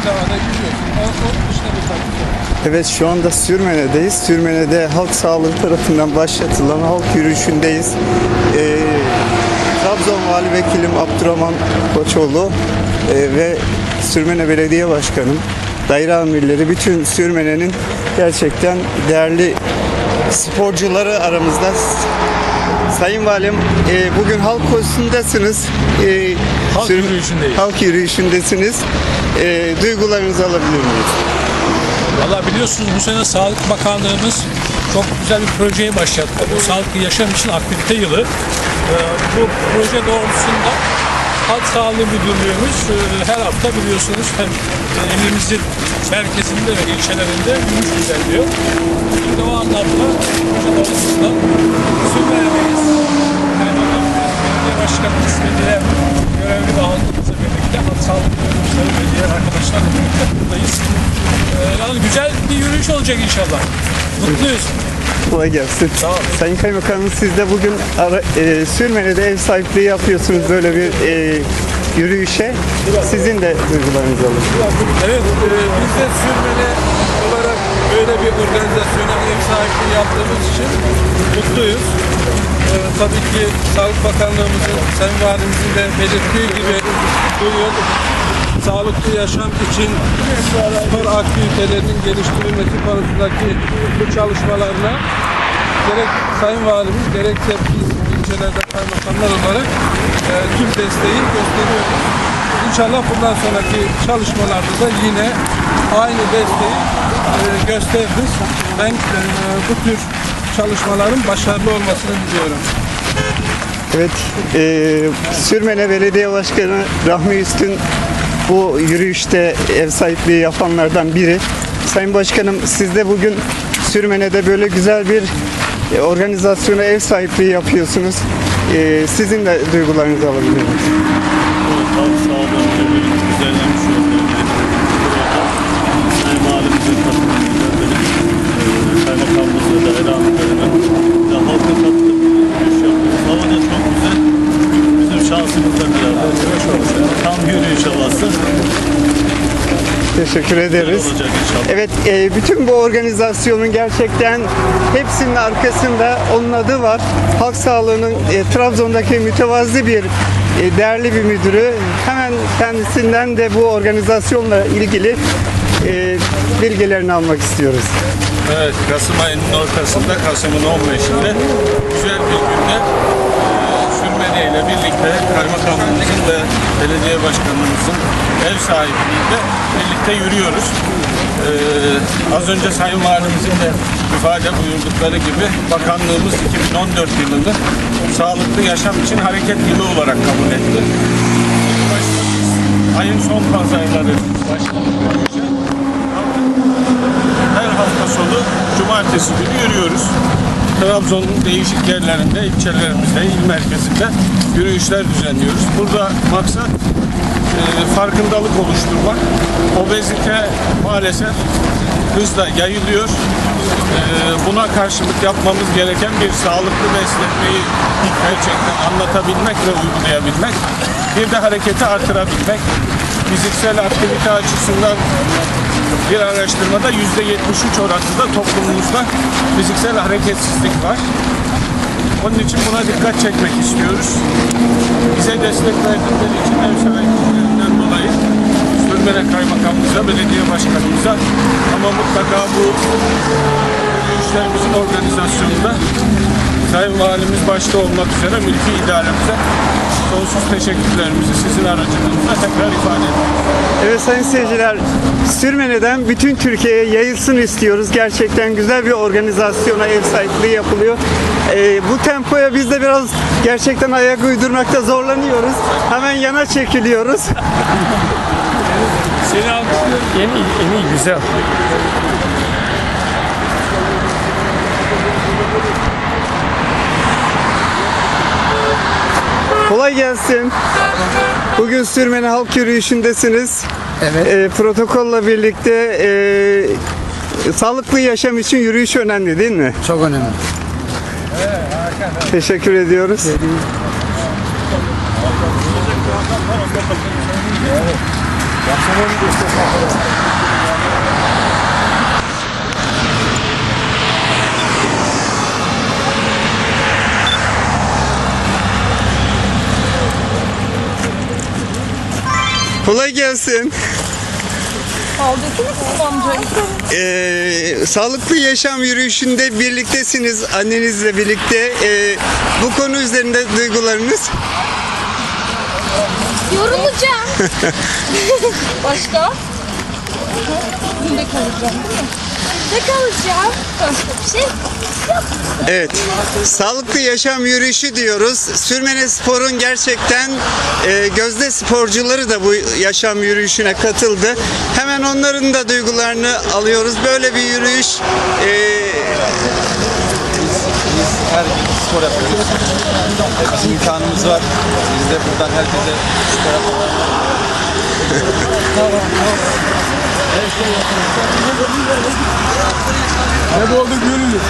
O, dışında bir takip yok. Evet şu anda Sürmene'deyiz. Sürmene'de halk sağlığı tarafından başlatılan halk yürüyüşündeyiz. Ee, Trabzon Vali Vekilim Abdurrahman Koçoğlu e, ve Sürmene Belediye Başkanım, daire amirleri, bütün Sürmene'nin gerçekten değerli sporcuları aramızda. Sayın Valim, e, bugün halk koşusundasınız. E, Halk yürüyüşündeyiz. Halk yürüyüşündesiniz. E, duygularınızı alabilir miyiz? Valla biliyorsunuz bu sene Sağlık Bakanlığımız çok güzel bir projeye başlattı. Bu sağlıklı yaşam için aktivite yılı. Ee, bu proje doğrultusunda Halk Sağlığı Müdürlüğümüz e, her hafta biliyorsunuz hem e, elimizin merkezinde ve ilçelerinde yürüyüş düzenliyor. De o anlamda proje doğrultusunda Sümer'deyiz. Kaymakam Belediye Başkanımız diğer görevli ve halkımızla birlikte Halk Sağlık ve diğer arkadaşlarla birlikte buradayız. Ee, yani güzel bir yürüyüş olacak inşallah. Mutluyuz. Kolay gelsin. Sağ olun. Sayın Kaymakamım siz de bugün ara, e, Sürmene'de ev sahipliği yapıyorsunuz böyle bir e, yürüyüşe. Sizin de duygularınızı alın. Evet, e, biz de sürmeli olarak böyle bir organizasyona ev sahipliği yaptığımız için mutluyuz. E, tabii ki Sağlık Bakanlığımızın, Sayın Valimizin de belirttiği gibi bu yıl sağlıklı yaşam için spor aktivitelerinin geliştirilmesi konusundaki bu çalışmalarına gerek Sayın Valimiz gerekse biz ilçelerde kaymakamlar olarak e, tüm desteği gösteriyoruz. İnşallah bundan sonraki çalışmalarda da yine aynı desteği e, gösteririz. Ben e, bu tür çalışmaların başarılı olmasını diliyorum. Evet, e, Sürmene Belediye Başkanı Rahmi Üstün bu yürüyüşte ev sahipliği yapanlardan biri. Sayın Başkanım siz de bugün Sürmene'de böyle güzel bir e, organizasyona ev sahipliği yapıyorsunuz. E, sizin de duygularınızı alabilir miyiz? halk sağlığıyla birlikte düzenlenmiş olduğu bir proje. Sayın Valimizin katılımıyla benim e, kaymakamımızla da elhamdülillah ve halka katılıp yürüyüş yapıyoruz. Hava da çok güzel. Bizim şansımızla beraber. Havası Teşekkür ederiz. inşallah. Evet, e, bütün bu organizasyonun gerçekten hepsinin arkasında onun adı var. Halk Sağlığı'nın e, Trabzon'daki mütevazi bir e, değerli bir müdürü. Hemen kendisinden de bu organizasyonla ilgili e, bilgilerini almak istiyoruz. Evet, Kasım ayının ortasında, Kasım'ın 15'inde güzel bir günde Sürmene ile birlikte kaymakamımızın ve belediye başkanımızın ev sahipliğinde birlikte yürüyoruz. E, az önce Sayın Valimizin de ifade buyurdukları gibi bakanlığımız 2014 yılını sağlıklı yaşam için hareket yılı olarak kabul etti. Ayın son pazarları yürüyüşe. Her hafta sonu cumartesi günü yürüyoruz. Trabzon'un değişik yerlerinde, ilçelerimizde, il merkezinde yürüyüşler düzenliyoruz. Burada maksat e, farkındalık oluşturmak. Obezite maalesef hızla yayılıyor. E, buna karşılık yapmamız gereken bir sağlıklı beslenmeyi gerçekten anlatabilmek ve uygulayabilmek. Bir de hareketi artırabilmek. Fiziksel aktivite açısından bir araştırmada yüzde 73 oranında toplumumuzda fiziksel hareketsizlik var. Onun için buna dikkat çekmek istiyoruz. Bize destek verdikleri için ev sahipliklerinden dolayı Sürmene Kaymakamımıza, belediye başkanımıza ama mutlaka bu yürüyüşlerimizin organizasyonunda Sayın Valimiz başta olmak üzere mülki idaremize sonsuz teşekkürlerimizi sizin aracılığınızla tekrar ifade ediyoruz. Evet sayın seyirciler, Sürmene'den bütün Türkiye'ye yayılsın istiyoruz. Gerçekten güzel bir organizasyona ev sahipliği yapılıyor. Ee, bu tempoya biz de biraz gerçekten ayak uydurmakta zorlanıyoruz. Hemen yana çekiliyoruz. Seni alkışlıyorum. Yeni, yeni güzel. Kolay gelsin. Bugün Sürmene Halk Yürüyüşü'ndesiniz. Evet. Ee, protokolla birlikte e, sağlıklı yaşam için yürüyüş önemli değil mi? Çok önemli. Teşekkür ediyoruz. Yapsana Kolay gelsin. Ee, sağlıklı yaşam yürüyüşünde birliktesiniz annenizle birlikte. Ee, bu konu üzerinde duygularınız? Yorulacağım. Başka? Günde kalacağım değil mi? Ne kalacağım? Başka bir şey yok. Evet. Sağlıklı yaşam yürüyüşü diyoruz. Sürmene Spor'un gerçekten e, gözde sporcuları da bu yaşam yürüyüşüne katıldı. Hemen onların da duygularını alıyoruz. Böyle bir yürüyüş e, her gün spor yapıyoruz. E, Bizim imkanımız var. Biz de buradan herkese spor yapalım. Ne oldu görülür.